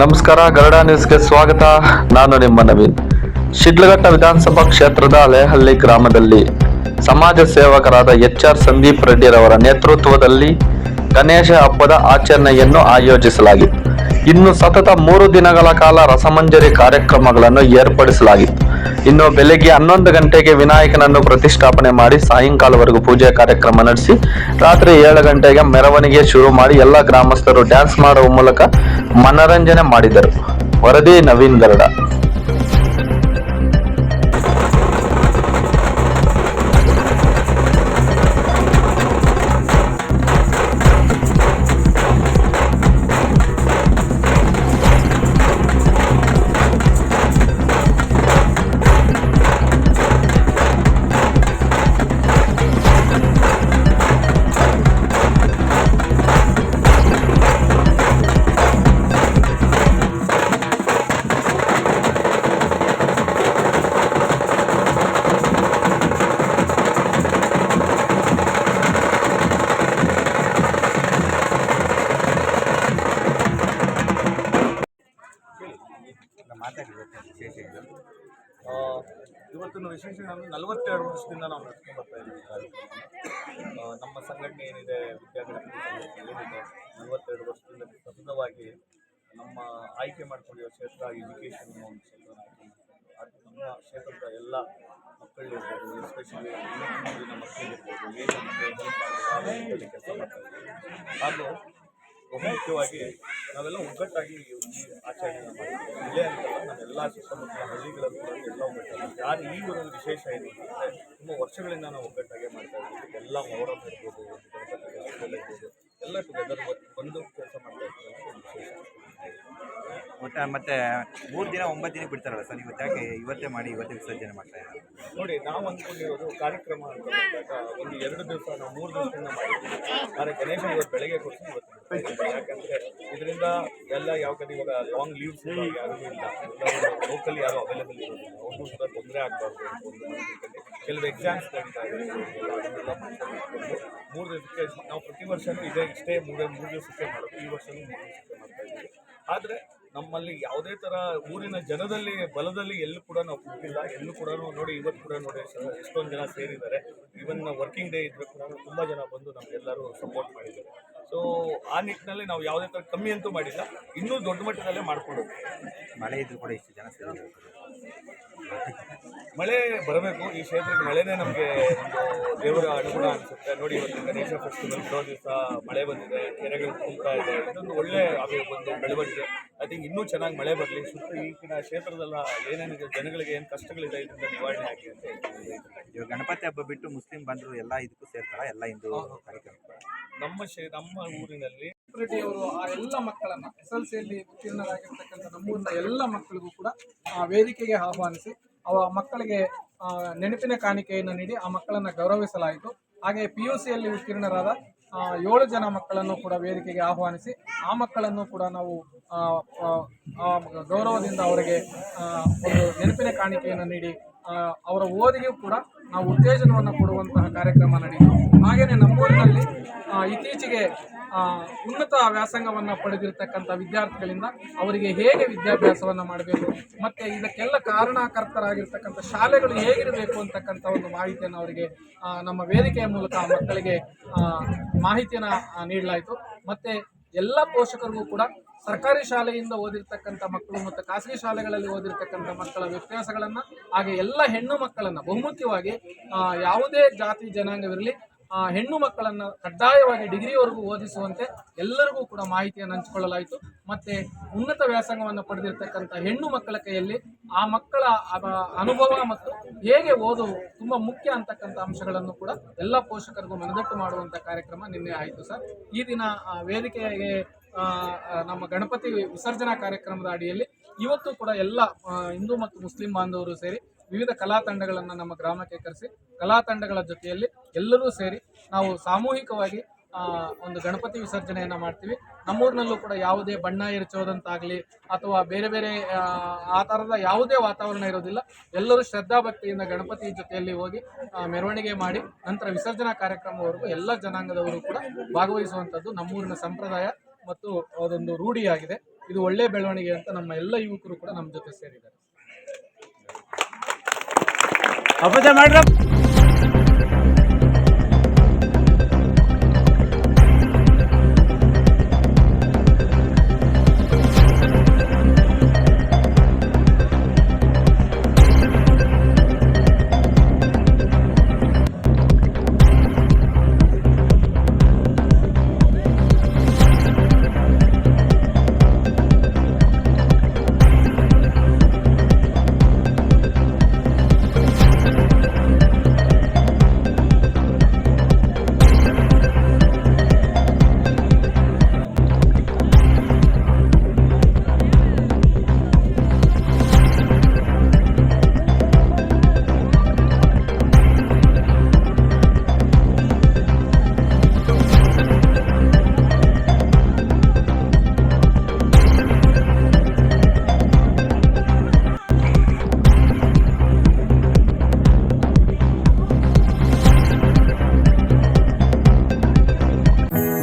ನಮಸ್ಕಾರ, ಗರಡ ನ್ಯೂಸ್ಗೆ ಸ್ವಾಗತ. ನಾನು ನಿಮ್ಮ ನವೀನ್. ಶಿಡ್ಲಘಟ್ಟ ವಿಧಾನಸಭಾ ಕ್ಷೇತ್ರದ ಹಳೆಹಳ್ಳಿ ಗ್ರಾಮದಲ್ಲಿ ಸಮಾಜ ಸೇವಕರಾದ ಎಚ್ ಆರ್ ಸಂದೀಪ್ ರೆಡ್ಡಿರವರ ನೇತೃತ್ವದಲ್ಲಿ ಗಣೇಶ ಹಬ್ಬದ ಆಚರಣೆಯನ್ನು ಆಯೋಜಿಸಲಾಗಿತ್ತು. ಇನ್ನು ಸತತ ಮೂರು ದಿನಗಳ ಕಾಲ ರಸಮಂಜರಿ ಕಾರ್ಯಕ್ರಮಗಳನ್ನು ಏರ್ಪಡಿಸಲಾಗಿತ್ತು. ಇನ್ನು ಬೆಳಗ್ಗೆ ಹನ್ನೊಂದು ಗಂಟೆಗೆ ವಿನಾಯಕನನ್ನು ಪ್ರತಿಷ್ಠಾಪನೆ ಮಾಡಿ ಸಾಯಂಕಾಲವರೆಗೂ ಪೂಜೆ ಕಾರ್ಯಕ್ರಮ ನಡೆಸಿ, ರಾತ್ರಿ ಏಳು ಗಂಟೆಗೆ ಮೆರವಣಿಗೆ ಶುರು ಮಾಡಿ ಎಲ್ಲ ಗ್ರಾಮಸ್ಥರು ಡ್ಯಾನ್ಸ್ ಮಾಡುವ ಮೂಲಕ ಮನರಂಜನೆ ಮಾಡಿದರು. ವರದಿ ನವೀನ್ ಗರುಡ. ನಲವತ್ತೆರಡು ವರ್ಷದಿಂದ ನಾವು ನಡ್ಕೊಂಡು ಬರ್ತಾ ಇದ್ದೀವಿ ನಮ್ಮ ಸಂಘಟನೆ ಏನಿದೆ ಸಂಘಟನೆ ಏನಿದೆ, ನಲವತ್ತೆರಡು ವರ್ಷದಿಂದ ಸತತವಾಗಿ ನಮ್ಮ ಆಯ್ಕೆ ಮಾಡ್ಕೊಂಡಿರೋ ಕ್ಷೇತ್ರ ಎಜುಕೇಷನ್ ಒಂದು ಕ್ಷೇತ್ರ ನಮ್ಮ ಕ್ಷೇತ್ರದ ಎಲ್ಲ ಮಕ್ಕಳಿರ್ಬೋದು ಎಸ್ಪೆಷಲಿ ಮಕ್ಕಳಿರ್ಬೋದು ಹಾಗೂ ಬಹುಮುಖ್ಯವಾಗಿ ನಾವೆಲ್ಲ ಒಗ್ಗಟ್ಟಾಗಿ ಆಚರಣೆ ಮಾಡ್ತೀವಿ. ಇಲ್ಲೇ ಅಂತಲ್ಲ ನಾವೆಲ್ಲ ಸುತ್ತಮುತ್ತಲ ಹಳ್ಳಿಗಳಲ್ಲಿ ಕೂಡ ಎಲ್ಲ ಒಗ್ಗಟ್ಟಾಗಿ ಯಾರು ಈ ಒಂದು ವಿಶೇಷ ಏನು ಅಂದರೆ ತುಂಬ ವರ್ಷಗಳಿಂದ ನಾವು ಒಗ್ಗಟ್ಟಾಗೆ ಮಾಡ್ತಾ ಇದ್ದೀವಿ. ಎಲ್ಲ ಮೊಹರಂ ಇರ್ಬೋದು. ಎಲ್ಲ ಟುಗೆದರ್ ಬಂದು ಕೆಲಸ ಮಾಡ್ತಾ ಇದ್ದೀವಿ ಅನ್ನೋದು ಒಂದು ವಿಶೇಷ ಒಟ್ಟು ಮತ್ತೆ ಮೂರು ದಿನ, ಒಂಬತ್ತು ದಿನ ಬಿಡ್ತಾರಲ್ಲ ಸರ್, ಇವತ್ತು ಯಾಕೆ ಇವತ್ತೇ ಮಾಡಿ, ಇವತ್ತೇ ವಿಸರ್ಜನೆ ಮಾಡ್ತಾ ಇದ್ದಾರೆ ನೋಡಿ, ನಾವು ಅಂದ್ಕೊಂಡಿರೋದು ಕಾರ್ಯಕ್ರಮ ಒಂದು ಎರಡು ದಿವಸ ನಾವು ಮೂರು ದಿವಸದಿಂದ ಮಾಡಿದ್ದೀವಿ ಆದರೆ ಗಣೇಶ ಇವತ್ತು ಬೆಳಗ್ಗೆ ಕೊಟ್ಟು ಇವತ್ತು ಯಾಕಂದರೆ ಇದರಿಂದ ಎಲ್ಲ ಯಾವ ಕಡೆ ಇವಾಗ ಲಾಂಗ್ ಲೀವ್ಸ್ ಯಾರೂ ಇಲ್ಲ. ಲೋಕಲ್ ಯಾರು ಅವೈಲೇಬಲ್ ಇರೋದಿಲ್ಲ. ಅವ್ರಿಗೂ ಕೂಡ ತೊಂದರೆ ಆಗಬಾರ್ದು ಕೆಲವು ಎಕ್ಸಾಮ್ಸ್ ನಡೀತಾ ಇದೆ. ಮೂರು ದಿವಸಕ್ಕೆ ನಾವು ಪ್ರತಿ ವರ್ಷನೂ ಇದೇ ಇಷ್ಟೇ ಮೂರೇ, ಮೂರು ದಿವಸಕ್ಕೆ ಮಾಡೋದು. ಈ ವರ್ಷನೂ ಮೂರು ದಿವಸಕ್ಕೆ ಮಾಡ್ತಾ ಇದ್ದೀವಿ. ಆದರೆ ನಮ್ಮಲ್ಲಿ ಯಾವುದೇ ಥರ ಊರಿನ ಜನದಲ್ಲಿ, ಬಲದಲ್ಲಿ ಎಲ್ಲೂ ಕೂಡ ನಾವು ಕುಗ್ಗಿಲ್ಲ ಎಲ್ಲೂ ಕೂಡ ನೋಡಿ, ಇವತ್ತು ಕೂಡ ನೋಡಿ ಎಷ್ಟೊಂದು ಜನ ಸೇರಿದ್ದಾರೆ. ಈವನ್ ವರ್ಕಿಂಗ್ ಡೇ ಇದ್ರೂ ಕೂಡ ತುಂಬ ಜನ ಬಂದು ನಮಗೆಲ್ಲರೂ ಸಪೋರ್ಟ್ ಮಾಡಿದ್ದಾರೆ. ಸೊ ಆ ನಿಟ್ಟಿನಲ್ಲಿ ನಾವು ಯಾವುದೇ ಥರ ಕಮ್ಮಿ ಅಂತೂ ಮಾಡಿಲ್ಲ. ಇನ್ನೂ ದೊಡ್ಡ ಮಟ್ಟದಲ್ಲೇ ಮಾಡ್ಕೊಂಡು ಮಳೆ ಇದ್ರು ಕೂಡ ಇಷ್ಟು ಜನ ಸೇರಿದ್ದಾರೆ ಮಳೆ ಬರಬೇಕು ಈ ಕ್ಷೇತ್ರಕ್ಕೆ ಮಳೆನೇ ನಮಗೆ ಒಂದು ದೇವರ ಅನುಗುಣ ಅನಿಸುತ್ತೆ. ನೋಡಿ ಇವತ್ತು ಗಣೇಶ ಫೆಸ್ಟಿವಲ್ ಇರೋ ದಿವಸ ಮಳೆ ಬಂದಿದೆ ಕೆರೆಗಳು ತುಂಬ್ತಾ ಇದೆ. ಇದೊಂದು ಒಳ್ಳೆ ಅದು ಒಂದು ಬೆಳವಣಿಗೆ. ಐ ಥಿಂಕ್ ಇನ್ನೂ ಚೆನ್ನಾಗಿ ಮಳೆ ಬರಲಿ. ಸುತ್ತ ಈಗಿನ ಕ್ಷೇತ್ರದಲ್ಲ ಏನೇನಿದೆ ಜನಗಳಿಗೆ ಏನು ಕಷ್ಟಗಳಿದೆ ಇದರಿಂದ ನಿವಾರಣೆ ಆಗಿ ಅಂತ. ಇವಾಗ ಗಣಪತಿ ಹಬ್ಬ ಬಿಟ್ಟು ಮುಸ್ಲಿಂ ಬಂದರು ಎಲ್ಲ ಇದಕ್ಕೂ ಸೇರ್ತಾರೆ? ಎಲ್ಲ ಹಿಂದೂ ಕಾರ್ಯಕ್ರಮ ನಮ್ಮ ಶೇ ನಮ್ಮ ಊರಿನಲ್ಲಿ ಅವರು ಆ ಎಲ್ಲ ಮಕ್ಕಳನ್ನ ಎಸ್ ಎಲ್ ಸಿಯಲ್ಲಿ ಉತ್ತೀರ್ಣರಾಗಿರ್ತಕ್ಕಂಥ ನಮ್ಮೂರಿನ ಎಲ್ಲ ಮಕ್ಕಳಿಗೂ ಕೂಡ ಆ ವೇದಿಕೆಗೆ ಆಹ್ವಾನಿಸಿ ಅವ ಮಕ್ಕಳಿಗೆ ನೆನಪಿನ ಕಾಣಿಕೆಯನ್ನು ನೀಡಿ ಆ ಮಕ್ಕಳನ್ನು ಗೌರವಿಸಲಾಯಿತು. ಹಾಗೆ ಪಿ ಯು ಸಿಯಲ್ಲಿ ಉತ್ತೀರ್ಣರಾದ ಏಳು ಜನ ಮಕ್ಕಳನ್ನು ಕೂಡ ವೇದಿಕೆಗೆ ಆಹ್ವಾನಿಸಿ, ಆ ಮಕ್ಕಳನ್ನು ಕೂಡ ನಾವು ಗೌರವದಿಂದ ಅವರಿಗೆ ಒಂದು ನೆನಪಿನ ಕಾಣಿಕೆಯನ್ನು ನೀಡಿ ಅವರ ಓದಿಗೂ ಕೂಡ ನಾವು ಉತ್ತೇಜನವನ್ನು ಕೊಡುವಂತಹ ಕಾರ್ಯಕ್ರಮ ನಡೆಯಿತು. ಹಾಗೆಯೇ ನಮ್ಮೂರಿನಲ್ಲಿ ಇತ್ತೀಚೆಗೆ ಉನ್ನತ ವ್ಯಾಸಂಗವನ್ನು ಪಡೆದಿರತಕ್ಕಂಥ ವಿದ್ಯಾರ್ಥಿಗಳಿಂದ ಅವರಿಗೆ ಹೇಗೆ ವಿದ್ಯಾಭ್ಯಾಸವನ್ನು ಮಾಡಬೇಕು, ಮತ್ತು ಇದಕ್ಕೆಲ್ಲ ಕಾರಣಕರ್ತರಾಗಿರ್ತಕ್ಕಂಥ ಶಾಲೆಗಳು ಹೇಗಿರಬೇಕು ಅಂತಕ್ಕಂಥ ಒಂದು ಮಾಹಿತಿಯನ್ನು ಅವರಿಗೆ ನಮ್ಮ ವೇದಿಕೆಯ ಮೂಲಕ ಮಕ್ಕಳಿಗೆ ಮಾಹಿತಿಯನ್ನು ನೀಡಲಾಯಿತು. ಮತ್ತು ಎಲ್ಲ ಪೋಷಕರಿಗೂ ಕೂಡ ಸರ್ಕಾರಿ ಶಾಲೆಯಿಂದ ಓದಿರ್ತಕ್ಕಂಥ ಮಕ್ಕಳು ಮತ್ತು ಖಾಸಗಿ ಶಾಲೆಗಳಲ್ಲಿ ಓದಿರ್ತಕ್ಕಂಥ ಮಕ್ಕಳ ವ್ಯತ್ಯಾಸಗಳನ್ನು, ಹಾಗೆ ಎಲ್ಲ ಹೆಣ್ಣು ಮಕ್ಕಳನ್ನು ಬಹುಮುಖ್ಯವಾಗಿ ಯಾವುದೇ ಜಾತಿ ಜನಾಂಗವಿರಲಿ ಹೆಣ್ಣು ಮಕ್ಕಳನ್ನು ಕಡ್ಡಾಯವಾಗಿ ಡಿಗ್ರಿವರೆಗೂ ಓದಿಸುವಂತೆ ಎಲ್ಲರಿಗೂ ಕೂಡ ಮಾಹಿತಿಯನ್ನು ಹಂಚಿಕೊಳ್ಳಲಾಯಿತು. ಮತ್ತು ಉನ್ನತ ವ್ಯಾಸಂಗವನ್ನು ಪಡೆದಿರ್ತಕ್ಕಂಥ ಹೆಣ್ಣು ಮಕ್ಕಳ ಕೈಯಲ್ಲಿ ಆ ಮಕ್ಕಳ ಅನುಭವ ಮತ್ತು ಹೇಗೆ ಓದು ತುಂಬ ಮುಖ್ಯ ಅಂತಕ್ಕಂಥ ಅಂಶಗಳನ್ನು ಕೂಡ ಎಲ್ಲ ಪೋಷಕರಿಗೂ ಮನದಟ್ಟು ಮಾಡುವಂಥ ಕಾರ್ಯಕ್ರಮ ನಿನ್ನೆ ಆಯಿತು ಸರ್. ಈ ದಿನ ಆ, ವೇದಿಕೆಗೆ ಆ, ಆ, ನಮ್ಮ ಗಣಪತಿ ವಿಸರ್ಜನಾ ಕಾರ್ಯಕ್ರಮದ ಅಡಿಯಲ್ಲಿ ಇವತ್ತು ಕೂಡ ಎಲ್ಲ ಹಿಂದೂ ಮತ್ತು ಮುಸ್ಲಿಂ ಬಾಂಧವರು ಸೇರಿ ವಿವಿಧ ಕಲಾ ತಂಡಗಳನ್ನು ನಮ್ಮ ಗ್ರಾಮಕ್ಕೆ ಕರೆಸಿ ಕಲಾ ತಂಡಗಳ ಜೊತೆಯಲ್ಲಿ ಎಲ್ಲರೂ ಸೇರಿ ನಾವು ಸಾಮೂಹಿಕವಾಗಿ ಒಂದು ಗಣಪತಿ ವಿಸರ್ಜನೆಯನ್ನ ಮಾಡ್ತೀವಿ. ನಮ್ಮೂರಿನಲ್ಲೂ ಕೂಡ ಯಾವುದೇ ಬಣ್ಣ ಎರಚೋದಂತಾಗಲಿ ಅಥವಾ ಬೇರೆ ಬೇರೆ ಆ, ಥರದ ಯಾವುದೇ ವಾತಾವರಣ ಇರೋದಿಲ್ಲ. ಎಲ್ಲರೂ ಶ್ರದ್ಧಾಭಕ್ತಿಯಿಂದ ಗಣಪತಿ ಜೊತೆಯಲ್ಲಿ ಹೋಗಿ ಮೆರವಣಿಗೆ ಮಾಡಿ ನಂತರ ವಿಸರ್ಜನಾ ಕಾರ್ಯಕ್ರಮವರೆಗೂ ಎಲ್ಲ ಜನಾಂಗದವರು ಕೂಡ ಭಾಗವಹಿಸುವಂಥದ್ದು ನಮ್ಮೂರಿನ ಸಂಪ್ರದಾಯ ಮತ್ತು ಅದೊಂದು ರೂಢಿಯಾಗಿದೆ. ಇದು ಒಳ್ಳೆ ಬೆಳವಣಿಗೆ ಅಂತ ನಮ್ಮ ಎಲ್ಲ ಯುವಕರು ಕೂಡ ನಮ್ಮ ಜೊತೆ ಸೇರಿದ್ದಾರೆ.